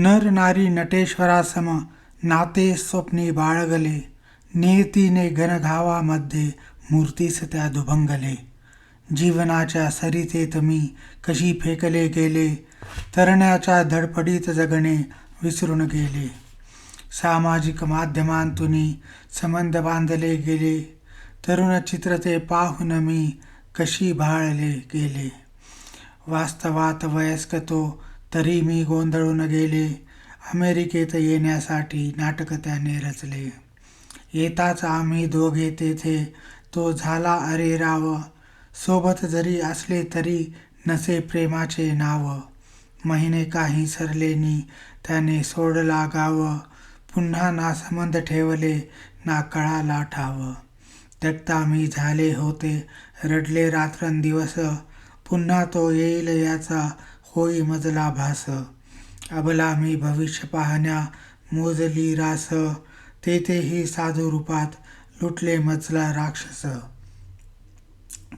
नर नारी नटेश्वरासम नाते स्वप्ने बाळगले नेतीने घनघावामध्ये मूर्तीस त्या दुभंगले. जीवनाच्या सरितेत मी कशी फेकले गेले तरण्याच्या धडपडीत जगणे विसरून गेले. सामाजिक माध्यमांतून संबंध बांधले गेले तरुण चित्र ते पाहून मी कशी भाळले गेले. वास्तवात वयस्क तो तरी मी गोंधळून गेले. अमेरिकेत येण्यासाठी नाटक त्याने रचले. येताच आम्ही दोघे तेथे. तो झाला अरे राव. सोबत जरी असले तरी नसे प्रेमाचे नाव. महिने काही सरलेनी त्याने सोडला गाव. पुन्हा ना संबंध ठेवले ना कळाला ठाव. तक्ता मी झाले होते रडले रात्रंदिवस. पुन्हा तो येईल याचा होई मजला भास अबला मी भविष्य पाहण्या मोजली रास. तेथेही साधू रूपात लुटले मजला राक्षस.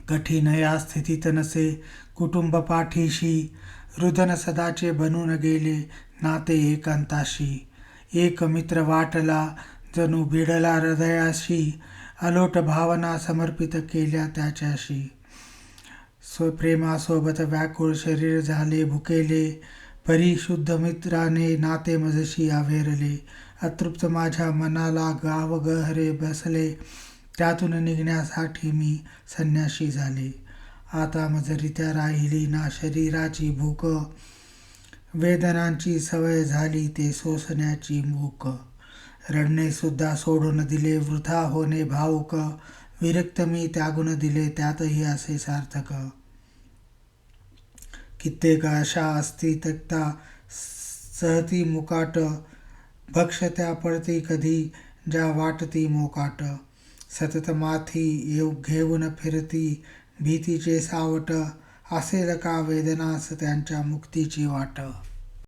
कठीण या स्थितीत नसे कुटुंब पाठीशी रुदन सदाचे बनून गेले नाते एकांताशी. एक मित्र वाटला जणू भिडला हृदयाशी अलोट भावना समर्पित केल्या त्याच्याशी. स्वप्रेमासोबत व्याकुळ शरीर झाले भुकेले. परिशुद्ध मित्राने नाते मजशी आवेरले. अतृप्त माझ्या मनाला गाव गहरे बसले. त्यातून निघण्यासाठी मी संन्याशी झाले. आता मजरित्या राहिली ना शरीराची भूक. वेदनांची सवय झाली ते सोसण्याची मूक. रडणे सुद्धा सोडून दिले वृथा होणे भाऊक विरक्त मी त्यागून दिले त्यातही असे सार्थक. कित्येक अशा असती तक्ता सहती मुकाट भक्षत्या पडती कधी ज्या वाटती मोकाट. सतत माथी येऊ घेऊन फिरती भीतीचे सावट असेल का वेदनास त्यांच्या मुक्तीची वाट.